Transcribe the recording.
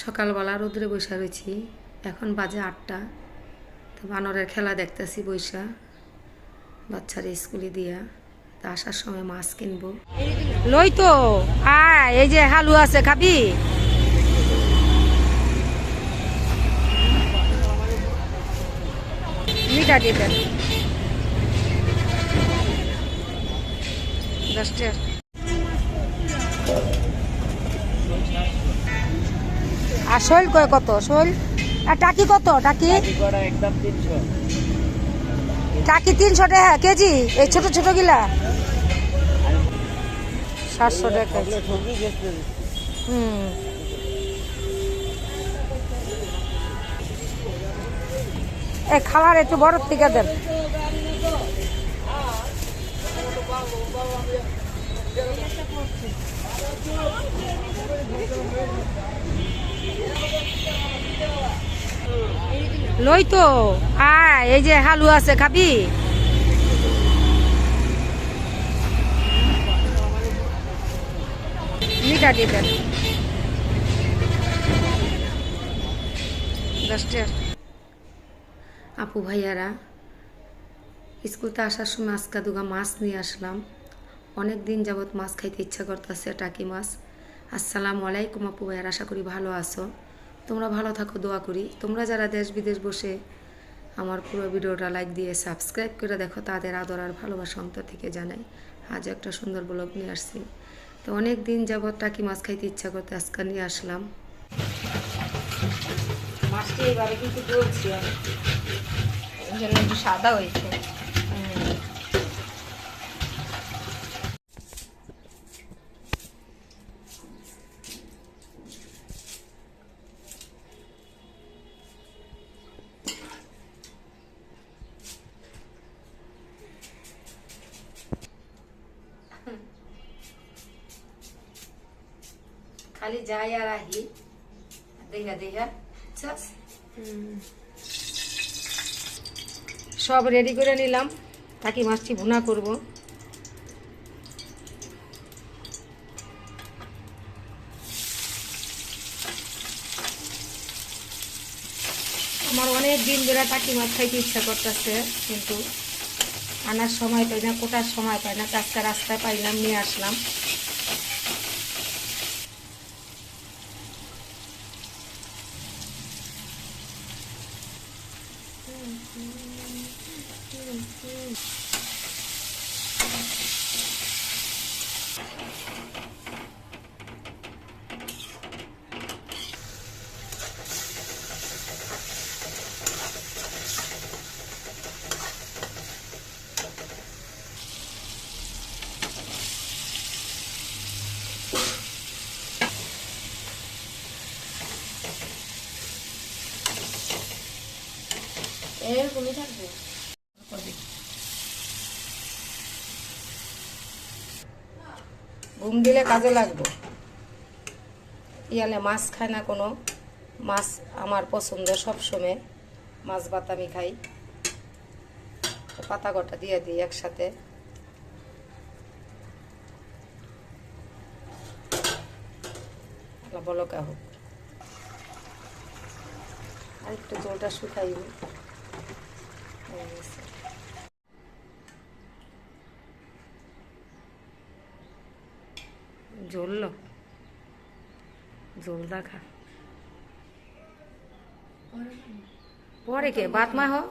সকালবেলা রোদ্রে বসে রয়েছি। এখন বাজে আটটা। তো বানরের খেলা দেখতেছি বৈশা, বাচ্চারা স্কুলে দিয়া। তা আসার সময় মাছ কিনবো। লই তো, আয়, এই যে হালু আছে, খাবি? মিঠা দিয়ে দেন। দশটা। আর শৈল কয় কত? শৈল? আর টাকি কত? টাকি? টাকি তিনশো টাকা কেজি? এই ছোট ছোট গিলা সাতশো টাকা। হুম। এই খালার একটু বড় থেকে দেন। লই তো আয়, এই যে হালু আছে, খাবি? মিঠা দিয়ে আপু ভাইয়ারা, স্কুলতে আসার সময় আজকা দুগা মাছ নিয়ে আসলাম। অনেক দিন যাবৎ মাছ খাইতে ইচ্ছা করতেছে, টাকি মাছ। আসসালামু আলাইকুম আপু ভাইয়ার, আশা করি ভালো আছো। তোমরা ভালো থাকো, দোয়া করি। তোমরা যারা দেশ বিদেশ বসে আমার পুরো ভিডিওটা লাইক দিয়ে সাবস্ক্রাইব করে দেখো, তাদের আদর আর ভালোবাসা অন্তর থেকে জানাই। আজ একটা সুন্দর ব্লগ নিয়ে আসছি। তো অনেক দিন যাবৎ টাকি মাছ খাইতে ইচ্ছা করতে আজকে নিয়ে আসলাম। এবারে কিন্তু সাদা হয়েছে। খালি যাই আর আহি। দেখা দেখা সব রেডি করে নিলাম। তাকে মাছটি ভুনা করব। আমার অনেক দিন ধরে টাকি মাছ খাইতে ইচ্ছা করতেছে, কিন্তু আনার সময় পাই না, কোটার সময় পাই না আজকে রাস্তায় পাইলাম, নিয়ে আসলাম। Mm-hmm. Hmm. এরকমই থাকবে। ঘুম দিলে কাজে লাগবে। ইয়ালে মাছ খায় না কোনো। মাছ আমার পছন্দ সবসময়। মাছ, ভাত আমি খাই। পাতা গোটা দিয়ে দিই একসাথে। বলকা হোক আর একটু জলটা শুকাই হয়ে গেছে। জ্বললো জল দেখা। পরে কে? বাত মা হো